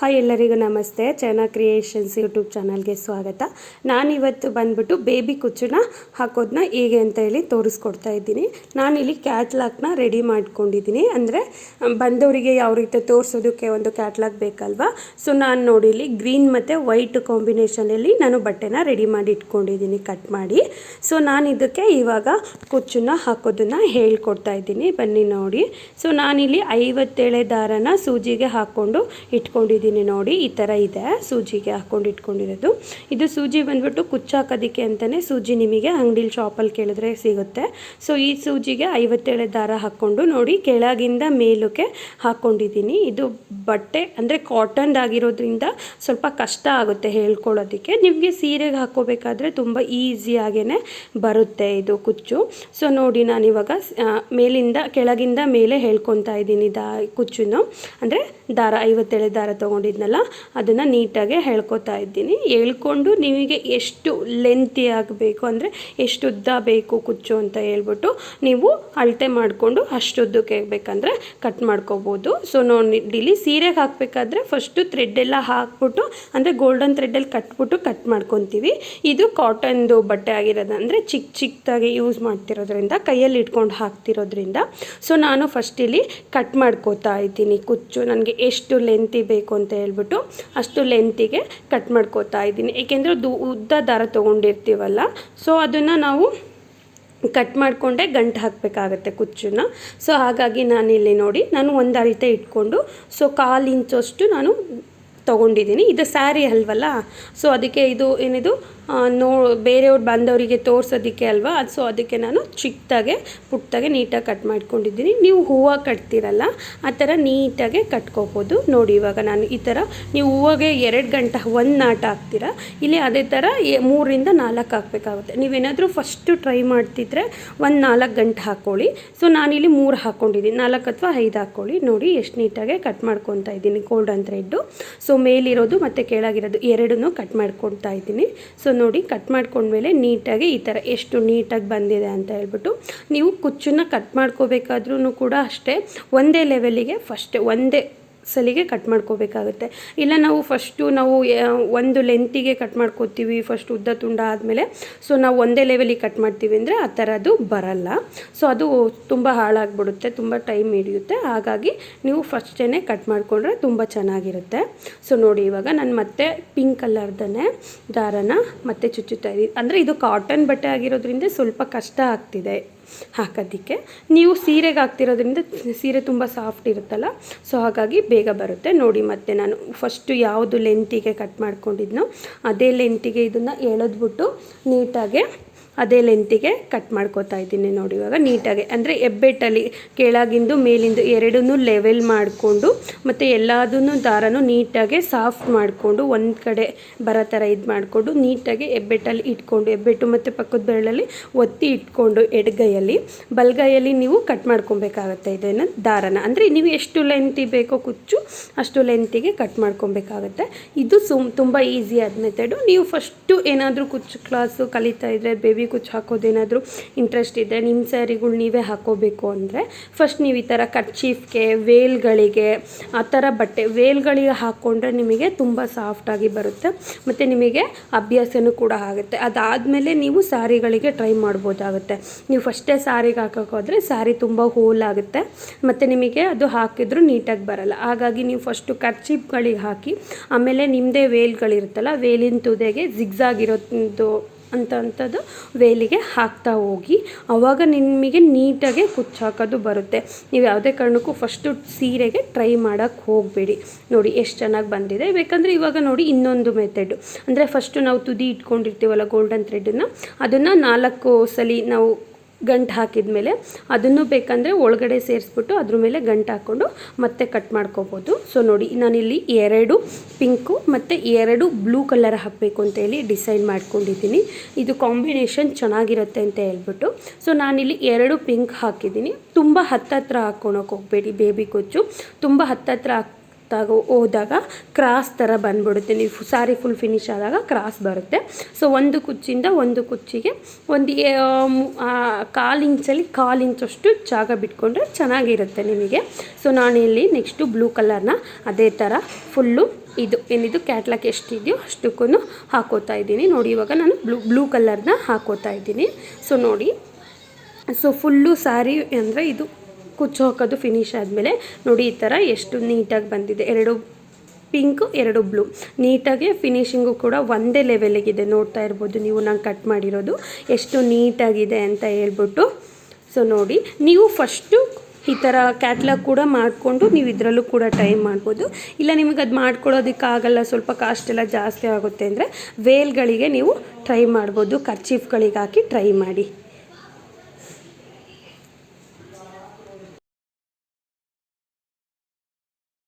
Hi ಎಲ್ಲರಿಗೂ ನಮಸ್ತೆ. China creations YouTube ಚಾನಲ್ಗೆ ಸ್ವಾಗತ. ನಾನಿವತ್ತು ಬಂದ್ಬಿಟ್ಟು ಬೇಬಿ ಕುಚ್ಚನ್ನ ಹಾಕೋದನ್ನ ಹೇಗೆ ಅಂತ ಹೇಳಿ ತೋರಿಸ್ಕೊಡ್ತಾ ಇದ್ದೀನಿ. ನಾನು ಇಲ್ಲಿ ಕ್ಯಾಟ್ಲಾಗ್ನ ರೆಡಿ ಮಾಡ್ಕೊಂಡಿದ್ದೀನಿ. ಅಂದರೆ ಬಂದವರಿಗೆ ಯಾವ ರೀತಿ ತೋರಿಸೋದಕ್ಕೆ ಒಂದು ಕ್ಯಾಟ್ಲಾಗ್ ಬೇಕಲ್ವಾ? ಸೊ, ನಾನು ನೋಡಿ ಇಲ್ಲಿ ಗ್ರೀನ್ ಮತ್ತು ವೈಟ್ ಕಾಂಬಿನೇಷನಲ್ಲಿ ನಾನು ಬಟ್ಟೆನ ರೆಡಿ ಮಾಡಿ ಇಟ್ಕೊಂಡಿದ್ದೀನಿ, ಕಟ್ ಮಾಡಿ. ಸೊ, ನಾನು ಇದಕ್ಕೆ ಇವಾಗ ಕುಚ್ಚನ್ನ ಹಾಕೋದನ್ನು ಹೇಳ್ಕೊಡ್ತಾ ಇದ್ದೀನಿ. ಬನ್ನಿ ನೋಡಿ. ಸೊ, ನಾನಿಲ್ಲಿ ಐವತ್ತೇಳೆ ದಾರನ ಸೂಜಿಗೆ ಹಾಕ್ಕೊಂಡು ಇಟ್ಕೊಂಡಿದ್ದೀನಿ. ನೋಡಿ ಈ ಥರ ಇದೆ, ಸೂಜಿಗೆ ಹಾಕ್ಕೊಂಡು ಇಟ್ಕೊಂಡಿರೋದು. ಇದು ಸೂಜಿ ಬಂದ್ಬಿಟ್ಟು ಕುಚ್ಚು ಹಾಕೋದಕ್ಕೆ ಅಂತಲೇ ಸೂಜಿ ನಿಮಗೆ ಅಂಗಡಿಲಿ ಶಾಪಲ್ಲಿ ಕೇಳಿದ್ರೆ ಸಿಗುತ್ತೆ. ಸೊ ಈ ಸೂಜಿಗೆ ಐವತ್ತೇಳು ದಾರ ಹಾಕ್ಕೊಂಡು ನೋಡಿ ಕೆಳಗಿಂದ ಮೇಲಕ್ಕೆ ಹಾಕ್ಕೊಂಡಿದ್ದೀನಿ ಇದು ಬಟ್ಟೆ ಅಂದರೆ ಕಾಟನ್ದಾಗಿರೋದ್ರಿಂದ ಸ್ವಲ್ಪ ಕಷ್ಟ ಆಗುತ್ತೆ ಹೇಳ್ಕೊಳ್ಳೋದಕ್ಕೆ. ನಿಮಗೆ ಸೀರೆಗೆ ಹಾಕೋಬೇಕಾದ್ರೆ ತುಂಬ ಈಸಿಯಾಗೇ ಬರುತ್ತೆ ಇದು ಕುಚ್ಚು. ಸೊ ನೋಡಿ ನಾನಿವಾಗ ಮೇಲಿಂದ, ಕೆಳಗಿಂದ ಮೇಲೆ ಹೇಳ್ಕೊತಾ ಇದ್ದೀನಿ ದಾ ಕುಚ್ಚನ್ನು. ಅಂದರೆ ದಾರ ಐವತ್ತೇಳೆ ದಾರ ತೊಗೊಂಡಿದ್ನಲ್ಲ ಅದನ್ನು ನೀಟಾಗಿ ಹೇಳ್ಕೊತಾ ಇದ್ದೀನಿ. ಹೇಳ್ಕೊಂಡು ನಿಮಗೆ ಎಷ್ಟು ಲೆಂತಿ ಆಗಬೇಕು ಅಂದರೆ ಎಷ್ಟು ಉದ್ದ ಬೇಕು ಕುಚ್ಚು ಅಂತ ಹೇಳ್ಬಿಟ್ಟು ನೀವು ಅಳತೆ ಮಾಡಿಕೊಂಡು ಅಷ್ಟುದ್ದಕ್ಕೆ ಬೇಕಂದರೆ ಕಟ್ ಮಾಡ್ಕೋಬೋದು. ಸೊ ನೋಡಿಲಿ ಸೀರೆಗೆ ಹಾಕಬೇಕಾದ್ರೆ ಫಸ್ಟು ಥ್ರೆಡ್ ಎಲ್ಲ ಹಾಕ್ಬಿಟ್ಟು, ಅಂದರೆ ಗೋಲ್ಡನ್ ಥ್ರೆಡ್ಡಲ್ಲಿ ಕಟ್ಬಿಟ್ಟು ಕಟ್ ಮಾಡ್ಕೊತೀವಿ. ಇದು ಕಾಟನ್ದು ಬಟ್ಟೆ ಆಗಿರೋದು ಅಂದರೆ ಚಿಕ್ಕ ಚಿಕ್ಕದಾಗಿ ಯೂಸ್ ಮಾಡ್ತಿರೋದ್ರಿಂದ, ಕೈಯಲ್ಲಿ ಇಟ್ಕೊಂಡು ಹಾಕ್ತಿರೋದ್ರಿಂದ. ಸೊ ನಾನು ಫಸ್ಟ್ ಇಲ್ಲಿ ಕಟ್ ಮಾಡ್ಕೋತಾ ಇದ್ದೀನಿ ಕುಚ್ಚು. ನನಗೆ ಎಷ್ಟು ಲೆಂತಿ ಬೇಕು ಅಂತ ಹೇಳ್ಬಿಟ್ಟು ಅಷ್ಟು ಲೆಂತಿಗೆ ಕಟ್ ಮಾಡ್ಕೋತಾ ಇದ್ದೀನಿ. ಏಕೆಂದರೆ ದು ಉದ್ದ ದಾರ ತೊಗೊಂಡಿರ್ತೀವಲ್ಲ ಸೊ ಅದನ್ನು ನಾವು ಕಟ್ ಮಾಡಿಕೊಂಡೆ ಗಂಟು ಹಾಕಬೇಕಾಗತ್ತೆ ಕುಚ್ಚನ್ನ. ಸೊ ಹಾಗಾಗಿ ನಾನಿಲ್ಲಿ ನೋಡಿ, ನಾನು ಒಂದು ಅರಿತೆ ಇಟ್ಕೊಂಡು ಸೊ ಕಾಲು ಇಂಚಷ್ಟು ನಾನು ತೊಗೊಂಡಿದ್ದೀನಿ. ಇದು ಸ್ಯಾರಿ ಅಲ್ವಲ್ಲ? ಸೊ ಅದಕ್ಕೆ ಇದು ಏನಿದು? ನೋ, ಬೇರೆಯವ್ರು ಬಂದವರಿಗೆ ತೋರಿಸೋದಕ್ಕೆ ಅಲ್ವಾ? ಅದು ಸೊ ಅದಕ್ಕೆ ನಾನು ಚಿಕ್ಕದಾಗೆ ಪುಟ್ಟದಾಗೆ ನೀಟಾಗಿ ಕಟ್ ಮಾಡ್ಕೊಂಡಿದ್ದೀನಿ. ನೀವು ಹೂವು ಕಟ್ತೀರಲ್ಲ, ಆ ಥರ ನೀಟಾಗೆ ಕಟ್ಕೋಬೋದು. ನೋಡಿ, ಇವಾಗ ನಾನು ಈ ಥರ, ನೀವು ಹೂವಾಗೆ ಎರಡು ಗಂಟೆ, ಒಂದು ನಾಟ ಹಾಕ್ತೀರಾ? ಇಲ್ಲಿ ಅದೇ ಥರ ಮೂರರಿಂದ ನಾಲ್ಕು ಹಾಕಬೇಕಾಗುತ್ತೆ. ನೀವೇನಾದರೂ ಫಸ್ಟು ಟ್ರೈ ಮಾಡ್ತಿದ್ರೆ ಒಂದು ನಾಲ್ಕು ಗಂಟೆ ಹಾಕ್ಕೊಳ್ಳಿ. ಸೊ ನಾನಿಲ್ಲಿ ಮೂರು ಹಾಕ್ಕೊಂಡಿದ್ದೀನಿ. ನಾಲ್ಕು ಅಥವಾ ಐದು ಹಾಕ್ಕೊಳ್ಳಿ. ನೋಡಿ, ಎಷ್ಟು ನೀಟಾಗೆ ಕಟ್ ಮಾಡ್ಕೊತಾ ಇದ್ದೀನಿ ಗೋಲ್ಡನ್ ಥ್ರೆಡ್ಡು ಸೊ ಮೇಲಿರೋದು ಮತ್ತು ಕೆಳಗಿರೋದು ಎರಡನ್ನೂ ಕಟ್ ಮಾಡ್ಕೊಳ್ತಾ ಇದ್ದೀನಿ. ಸೊ ನೋಡಿ ಕಟ್ ಮಾಡ್ಕೊಂಡ್ಮೇಲೆ ನೀಟಾಗಿ ಈ ಥರ ಎಷ್ಟು ನೀಟಾಗಿ ಬಂದಿದೆ ಅಂತ ಹೇಳ್ಬಿಟ್ಟು ನೀವು ಕುಚ್ಚನ್ನು ಕಟ್ ಮಾಡ್ಕೋಬೇಕಾದ್ರೂ ಕೂಡ ಅಷ್ಟೇ ಒಂದೇ ಲೆವೆಲಿಗೆ ಫಸ್ಟ್ ಒಂದೇ ಸಲಿಗೆ ಕಟ್ ಮಾಡ್ಕೋಬೇಕಾಗುತ್ತೆ. ಇಲ್ಲ ನಾವು ಫಸ್ಟು ನಾವು ಒಂದು ಲೆಂತಿಗೆ ಕಟ್ ಮಾಡ್ಕೋತೀವಿ ಫಸ್ಟ್ ಉದ್ದ ತುಂಡ ಆದಮೇಲೆ ಸೊ ನಾವು ಒಂದೇ ಲೆವೆಲಿಗೆ ಕಟ್ ಮಾಡ್ತೀವಿ ಅಂದರೆ ಆ ಥರದ್ದು ಬರಲ್ಲ. ಸೊ ಅದು ತುಂಬ ಹಾಳಾಗ್ಬಿಡುತ್ತೆ, ತುಂಬ ಟೈಮ್ ಹಿಡಿಯುತ್ತೆ. ಹಾಗಾಗಿ ನೀವು ಫಸ್ಟೇ ಕಟ್ ಮಾಡಿಕೊಂಡ್ರೆ ತುಂಬ ಚೆನ್ನಾಗಿರುತ್ತೆ. ಸೊ ನೋಡಿ ಇವಾಗ ನಾನು ಮತ್ತೆ ಪಿಂಕ್ ಕಲರ್ದನ್ನೇ ದಾರನ ಮತ್ತೆ ಚುಚ್ಚುತ್ತಾ ಇದ್ದೀನಿ. ಅಂದರೆ ಇದು ಕಾಟನ್ ಬಟ್ಟೆ ಆಗಿರೋದ್ರಿಂದ ಸ್ವಲ್ಪ ಕಷ್ಟ ಆಗ್ತಿದೆ ಹಾಕೋದಕ್ಕೆ. ನೀವು ಸೀರೆಗೆ ಹಾಕ್ತಿರೋದ್ರಿಂದ ಸೀರೆ ತುಂಬ ಸಾಫ್ಟ್ ಇರುತ್ತಲ್ಲ ಸೊ ಹಾಗಾಗಿ ಬೇಗ ಬರುತ್ತೆ. ನೋಡಿ ಮತ್ತೆ ನಾನು ಫಸ್ಟು ಯಾವುದು ಲೆಂತಿಗೆ ಕಟ್ ಮಾಡ್ಕೊಂಡಿದ್ನೋ, ಅದೇ ಲೆಂತಿಗೆ ಇದನ್ನು ಎಳೆದ್ಬಿಟ್ಟು ನೀಟಾಗೆ ಅದೇ ಲೆಂತಿಗೆ ಕಟ್ ಮಾಡ್ಕೋತಾ ಇದ್ದೀನಿ ನೋಡಿ ಇವಾಗ ನೀಟಾಗಿ. ಅಂದರೆ ಹೆಬ್ಬೆಟ್ಟಲ್ಲಿ ಕೆಳಗಿಂದು ಮೇಲಿಂದು ಎರಡನ್ನೂ ಲೆವೆಲ್ ಮಾಡಿಕೊಂಡು ಮತ್ತು ಎಲ್ಲದನ್ನು ದಾರನೂ ನೀಟಾಗಿ ಸಾಫ್ಟ್ ಮಾಡಿಕೊಂಡು ಒಂದು ಕಡೆ ಬರೋ ಥರ ಇದು ಮಾಡಿಕೊಂಡು ನೀಟಾಗಿ ಹೆಬ್ಬೆಟ್ಟಲ್ಲಿ ಇಟ್ಕೊಂಡು, ಹೆಬ್ಬೆಟ್ಟು ಮತ್ತು ಪಕ್ಕದ ಬೆರಳಲ್ಲಿ ಒತ್ತಿ ಇಟ್ಕೊಂಡು ಎಡಗೈಯಲ್ಲಿ, ಬಲಗೈಯಲ್ಲಿ ನೀವು ಕಟ್ ಮಾಡ್ಕೊಬೇಕಾಗತ್ತೆ ಇದನ್ನು ದಾರನ. ಅಂದರೆ ನೀವು ಎಷ್ಟು ಲೆಂತಿ ಬೇಕೋ ಕುಚ್ಚು ಅಷ್ಟು ಲೆಂತಿಗೆ ಕಟ್ ಮಾಡ್ಕೊಬೇಕಾಗತ್ತೆ. ಇದು ಸುಮ್ ತುಂಬ ಈಸಿ ಆದ ಮೆಥಡು ನೀವು ಫಸ್ಟು ಏನಾದರೂ ಕುಚ್ಚು ಕ್ಲಾಸು ಕಲಿತಾ ಇದ್ದರೆ ಬೇಬಿ ಕುಚ್ಚು ಹಾಕೋದೇನಾದರೂ ಇಂಟ್ರೆಸ್ಟ್ ಇದೆ ನಿಮ್ಮ ಸ್ಯಾರಿಗಳು ನೀವೇ ಹಾಕೋಬೇಕು ಅಂದರೆ ಫಸ್ಟ್ ನೀವು ಈ ಥರ ಕರ್ಚೀಫ್ಗೆ, ವೇಲ್ಗಳಿಗೆ, ಆ ಥರ ಬಟ್ಟೆ, ವೇಲ್ಗಳಿಗೆ ಹಾಕ್ಕೊಂಡ್ರೆ ನಿಮಗೆ ತುಂಬ ಸಾಫ್ಟಾಗಿ ಬರುತ್ತೆ ಮತ್ತು ನಿಮಗೆ ಅಭ್ಯಾಸನೂ ಕೂಡ ಆಗುತ್ತೆ. ಅದಾದಮೇಲೆ ನೀವು ಸ್ಯಾರಿಗಳಿಗೆ ಟ್ರೈ ಮಾಡ್ಬೋದಾಗುತ್ತೆ. ನೀವು ಫಸ್ಟೇ ಸ್ಯಾರಿಗೆ ಹಾಕೋಕ್ಕೋದ್ರೆ ಸ್ಯಾರಿ ತುಂಬ ಹೋಲ್ ಆಗುತ್ತೆ ಮತ್ತು ನಿಮಗೆ ಅದು ಹಾಕಿದ್ರೂ ನೀಟಾಗಿ ಬರಲ್ಲ. ಹಾಗಾಗಿ ನೀವು ಫಸ್ಟು ಕರ್ಚೀಪ್ಗಳಿಗೆ ಹಾಕಿ ಆಮೇಲೆ ನಿಮ್ಮದೇ ವೇಲ್ಗಳಿರುತ್ತಲ್ಲ, ವೇಲಿನ ತುದೆಗೆ ಜಿಗ್ಸಾಗಿರೋದು ಅಂತ ಅಂಥದ್ದು ವೇಲಿಗೆ ಹಾಕ್ತಾ ಹೋಗಿ. ಆವಾಗ ನಿಮಗೆ ನೀಟಾಗಿ ಕುಚ್ಚಾಕೋದು ಬರುತ್ತೆ. ನೀವು ಯಾವುದೇ ಕಾರಣಕ್ಕೂ ಫಸ್ಟು ಸೀರೆಗೆ ಟ್ರೈ ಮಾಡೋಕ್ಕೆ ಹೋಗಬೇಡಿ. ನೋಡಿ ಎಷ್ಟು ಚೆನ್ನಾಗಿ ಬಂದಿದೆ. ಬೇಕಂದರೆ ಇವಾಗ ನೋಡಿ ಇನ್ನೊಂದು ಮೆಥಡು ಅಂದರೆ ಫಸ್ಟು ನಾವು ತುದಿ ಇಟ್ಕೊಂಡಿರ್ತೀವಲ್ಲ ಗೋಲ್ಡನ್ ಥ್ರೆಡನ್ನು ಅದನ್ನು ನಾಲ್ಕು ಸಲ ನಾವು ಗಂಟು ಹಾಕಿದ ಮೇಲೆ ಅದನ್ನು ಬೇಕಂದರೆ ಒಳಗಡೆ ಸೇರಿಸ್ಬಿಟ್ಟು ಅದ್ರ ಮೇಲೆ ಗಂಟು ಹಾಕ್ಕೊಂಡು ಮತ್ತೆ ಕಟ್ ಮಾಡ್ಕೋಬೋದು. ಸೊ ನೋಡಿ, ನಾನಿಲ್ಲಿ ಎರಡು ಪಿಂಕು ಮತ್ತು ಎರಡು ಬ್ಲೂ ಕಲರ್ ಹಾಕಬೇಕು ಅಂತ ಹೇಳಿ ಡಿಸೈಡ್ ಮಾಡ್ಕೊಂಡಿದ್ದೀನಿ. ಇದು ಕಾಂಬಿನೇಷನ್ ಚೆನ್ನಾಗಿರುತ್ತೆ ಅಂತ ಹೇಳ್ಬಿಟ್ಟು. ಸೊ ನಾನಿಲ್ಲಿ ಎರಡು ಪಿಂಕ್ ಹಾಕಿದ್ದೀನಿ. ತುಂಬ ಹತ್ತತ್ರ ಹಾಕ್ಕೊಳಕ್ಕೆ ಹೋಗಬೇಡಿ, ಬೇಬಿ ಕೊಚ್ಚು. ತುಂಬ ಹತ್ತತ್ರ ಹಾಕ್ ತಾಗ ಹೋದಾಗ ಕ್ರಾಸ್ ಥರ ಬಂದ್ಬಿಡುತ್ತೆ. ನೀವು ಸಾರಿ ಫುಲ್ ಫಿನಿಶ್ ಆದಾಗ ಕ್ರಾಸ್ ಬರುತ್ತೆ. ಸೊ ಒಂದು ಕುಚ್ಚಿಂದ ಒಂದು ಕುಚ್ಚಿಗೆ ಒಂದು ಕಾಲು ಇಂಚಲ್ಲಿ ಕಾಲು ಇಂಚಷ್ಟು ಜಾಗ ಬಿಟ್ಕೊಂಡ್ರೆ ಚೆನ್ನಾಗಿರುತ್ತೆ ನಿಮಗೆ. ಸೊ ಇಲ್ಲಿ ನೆಕ್ಸ್ಟು ಬ್ಲೂ ಕಲರ್ನ ಅದೇ ಥರ ಫುಲ್ಲು ಇದು, ಏನಿದು ಕ್ಯಾಟ್ಲಾಕ್ ಎಷ್ಟಿದೆಯೋ ಅಷ್ಟಕ್ಕೂ ಹಾಕೋತಾ ಇದ್ದೀನಿ. ನೋಡಿ, ಇವಾಗ ನಾನು ಬ್ಲೂ ಬ್ಲೂ ಕಲರ್ನ ಹಾಕೋತಾ ಇದ್ದೀನಿ. ಸೊ ನೋಡಿ, ಸೊ ಫುಲ್ಲು ಸ್ಯಾರಿ ಅಂದರೆ ಇದು ಕುಚ್ಚು ಹಾಕೋದು ಫಿನಿಶ್ ಆದಮೇಲೆ ನೋಡಿ ಈ ಥರ ಎಷ್ಟು ನೀಟಾಗಿ ಬಂದಿದೆ. ಎರಡು ಪಿಂಕು ಎರಡು ಬ್ಲೂ ನೀಟಾಗಿ ಫಿನಿಷಿಂಗು ಕೂಡ ಒಂದೇ ಲೆವೆಲಿಗಿದೆ ನೋಡ್ತಾ ಇರ್ಬೋದು ನೀವು ನಾನು ಕಟ್ ಮಾಡಿರೋದು. ಎಷ್ಟು ನೀಟಾಗಿದೆ ಅಂತ ಹೇಳ್ಬಿಟ್ಟು. ಸೊ ನೋಡಿ, ನೀವು ಫಸ್ಟು ಈ ಥರ ಕ್ಯಾಟ್ಲಾಗ್ ಕೂಡ ಮಾಡಿಕೊಂಡು ನೀವು ಇದರಲ್ಲೂ ಕೂಡ ಟ್ರೈ ಮಾಡ್ಬೋದು. ಇಲ್ಲ ನಿಮಗೆ ಅದು ಮಾಡ್ಕೊಳ್ಳೋದಕ್ಕಾಗಲ್ಲ ಸ್ವಲ್ಪ ಕಾಸ್ಟ್ ಎಲ್ಲ ಜಾಸ್ತಿ ಆಗುತ್ತೆ ಅಂದರೆ ವೇಲ್ಗಳಿಗೆ ನೀವು ಟ್ರೈ ಮಾಡ್ಬೋದು. ಕರ್ಚೀಫ್ಗಳಿಗೆ ಹಾಕಿ ಟ್ರೈ ಮಾಡಿ.